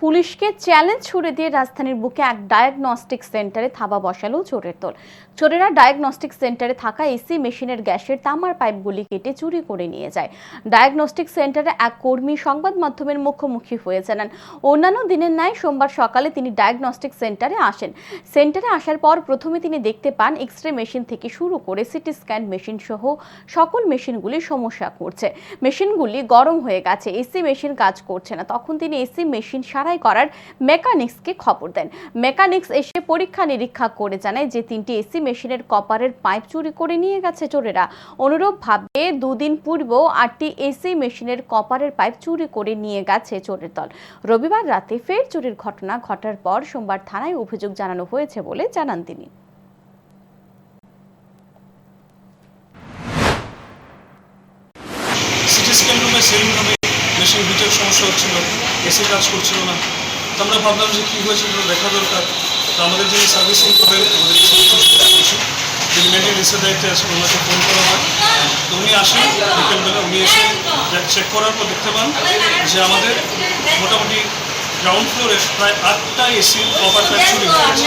পুলিশকে চ্যালেঞ্জ ছুড়ে দিয়ে রাজধানীর বুকে এক ডায়াগনস্টিক সেন্টারে থাবা বসালো চোরের দল। চোরেরা ডায়াগনস্টিক সেন্টারে থাকা এসি মেশিনের গ্যাসের তামার পাইপগুলি কেটে চুরি করে নিয়ে যায়। ডায়াগনস্টিক সেন্টারে এক কর্মী সংবাদ মাধ্যমের মুখোমুখি হয়ে জানান, অন্যান্য দিনের ন্যায় সোমবার সকালে তিনি ডায়াগনস্টিক সেন্টারে আসেন। সেন্টারে আসার পর প্রথমে তিনি দেখতে পান এক্স রে মেশিন থেকে শুরু করে সিটি স্ক্যান মেশিন সহ সকল মেশিনগুলি সমস্যা করছে। মেশিনগুলি গরম হয়ে গেছে, এসি মেশিন কাজ করছে না। তখন তিনি এসি মেশিন সারাই করার মেকানিক্সকে খবর দেন। মেকানিক্স এসে পরীক্ষা নিরীক্ষা করে জানায় যে তিনটি এসি মেশিনের কপারের পাইপ চুরি করে নিয়ে গেছে চোরেরা। অনুরূপভাবে দুদিন পূর্বেও আটটি এসি মেশিনের কপারের পাইপ চুরি করে নিয়ে গেছে চোরের দল। রবিবার রাতে ফের চুরির ঘটনা ঘটার পর সোমবার থানায় অভিযোগ জানানো হয়েছে বলে জানান তিনি। সিটি স্ক্যান রুমে সেলিং রুমে মেশিন হিটের সমস্যা হচ্ছিল এসি কাজ করছিল না। তো আমরা ভাবলাম যে কী হয়েছে দেখা দরকার। তো আমাদের যিনি সার্ভিসিং করেন আমাদের যিনি মেনটেন্যান্সের দায়িত্বে আছেন ওনাকে ফোন করা হয়। তো উনি আসেন, বিকেলবেলা উনি এসে চেক করার পর দেখতে পান যে আমাদের মোটামুটি গ্রাউন্ড ফ্লোরে প্রায় আটটা এসি কভার প্যাক চুরি হয়ে গেছে।